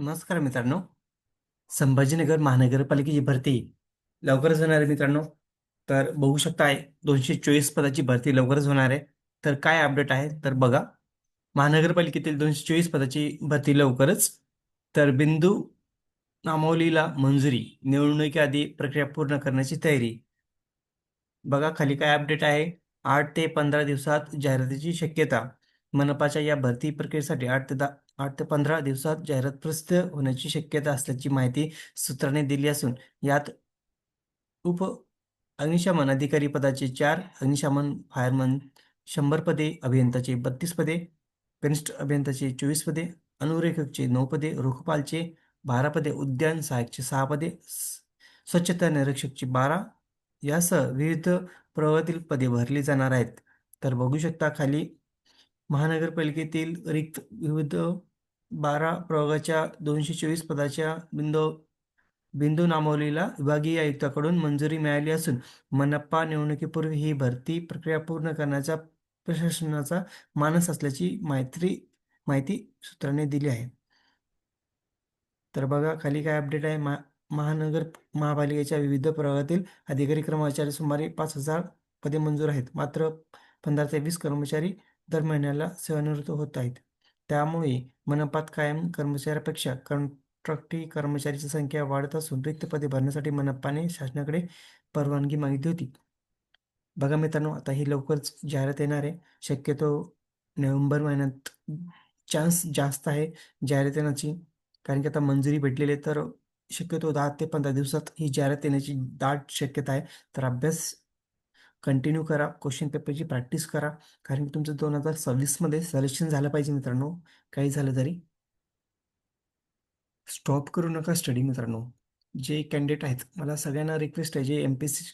नमस्कार मित्रांनो. संभाजीनगर महानगरपालिकेची भरती लवकरच होणार आहे मित्रांनो. तर बघू शकताय दोनशे चोवीस पदाची भरती लवकरच होणार आहे. तर काय अपडेट आहे तर बघा महानगरपालिकेतील दोनशे चोवीस पदाची भरती लवकरच. तर बिंदू नामवलीला मंजुरी निवडणुकीआधी प्रक्रिया पूर्ण करण्याची तयारी. बघा खाली काय अपडेट आहे. आठ ते पंधरा दिवसात जाहिरातीची शक्यता. मनपाच्या या भरती प्रक्रियेसाठी आठ ते दहा आठ ते पंधरा दिवसात जाहिरात प्रसिद्ध होण्याची शक्यता असल्याची माहिती सूत्रांनी दिली असून यात उप अग्निशमन अधिकारी पदाचे चार अग्निशमन फायरमन शंभर पदे अभियंताचे बत्तीस पदे कनिष्ठ अभियंताचे चोवीस पदे अनुरेखकचे नऊ पदे रोखपालचे बारा पदे उद्यान सहायकचे सहा पदे स्वच्छता निरीक्षकचे बारा. यासह विविध प्रवर्गातील पदे भरली जाणार आहेत. तर बघू शकता खाली महानगरपालिकेतील रिक्त विविध बारा प्रभागाच्या दोनशे चोवीस पदाच्या बिंदू बिंदू नामवलीला विभागीय आयुक्ताकडून मंजुरी मिळाली असून मनप्पा निवडणुकीपूर्वी ही भरती प्रक्रिया पूर्ण करण्याचा प्रशासनाचा मानस असल्याची माहिती माहिती सूत्रांनी दिली आहे. तर बघा खाली काय अपडेट आहे? मा महानगर महापालिकेच्या विविध प्रभागातील अधिकारी कर्मचारी सुमारे पाच हजार पदे मंजूर आहेत. मात्र पंधरा ते वीस कर्मचारी दर महिन्याला सेवानिवृत्त होत आहेत. त्यामुळे मनपात कायम कर्मचाऱ्यापेक्षा कॉन्ट्रॅक्टी कर्मचारीची संख्या वाढत असून रिक्त पदे भरण्यासाठी मनपाने शासनाकडे परवानगी मागितली होती. बघा मित्रांनो आता ही लवकरच जाहिरात येणार आहे. शक्यतो नोव्हेंबर महिन्यात चान्स जास्त आहे जाहिरात येण्याची. कारण की आता मंजुरी भेटलेली आहे तर शक्यतो दहा ते पंधरा दिवसात ही जाहिरात येण्याची दाट शक्यता आहे. तर अभ्यास कंटिन्यू करा. क्वेश्चन पेपरची प्रॅक्टिस करा. कारण की तुमचं दोन हजार सव्वीसमध्ये सिलेक्शन झालं पाहिजे मित्रांनो. काही झालं तरी. स्टॉप करू नका स्टडी मित्रांनो. जे कॅन्डिडेट आहेत मला सगळ्यांना रिक्वेस्ट आहे जे M P C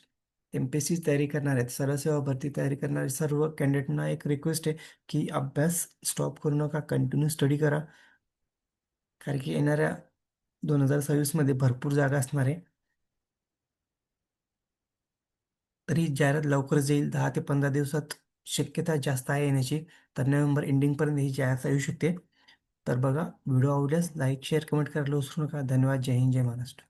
M P C तयारी करणार आहेत सरळ सेवा भरती तयारी करणारे सर्व कॅन्डिडेटना एक रिक्वेस्ट आहे की अभ्यास स्टॉप करू नका कंटिन्यू स्टडी करा. कारण की येणाऱ्या दोन हजार सव्वीसमध्ये भरपूर जागा असणार आहे. तरी जाहिरात लवकरच येईल दहा ते पंधरा दिवसात शक्यता जास्त आहे येण्याची. तर नोव्हेंबर एंडिंगपर्यंत ही जाहिरात येऊ शकते. तर बघा व्हिडिओ आवडल्यास लाईक शेअर कमेंट करायला विसरू नका. धन्यवाद. जय हिंद जय महाराष्ट्र.